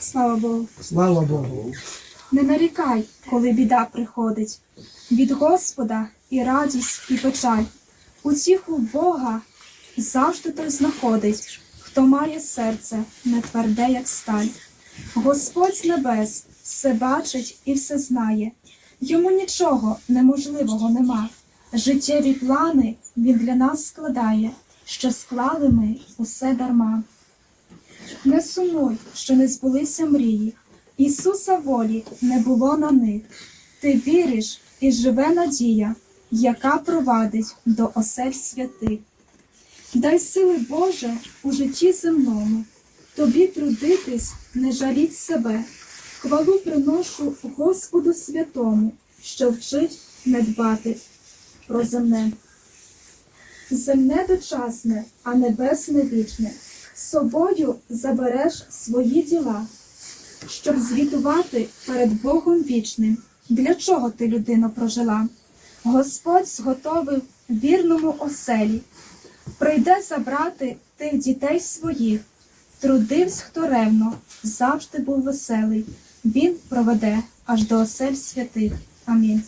Слава Богу. Слава Богу. Не нарікай, коли біда приходить. Від Господа і радість, і печаль. Утіху Бога завжди той знаходить, хто має серце не тверде, як сталь. Господь з небес все бачить і все знає. Йому нічого неможливого нема. Життєві плани він для нас складає, що склали ми усе дарма. Не сумуй, що не збулися мрії. Ісуса волі не було на них. Ти віриш і живе надія, яка провадить до осель святих. Дай сили Боже у житті земному, тобі трудитись, не жаліть себе. Хвалу приношу Господу святому, що вчить не дбати про земне. Земне дочасне, а небесне вічне. З собою забереш свої діла, щоб звітувати перед Богом вічним. Для чого ти людину прожила? Господь зготовив вірному оселі, прийде забрати тих дітей своїх. Трудивсь, хто ревно, завжди був веселий. Він проведе аж до осель святих. Амінь.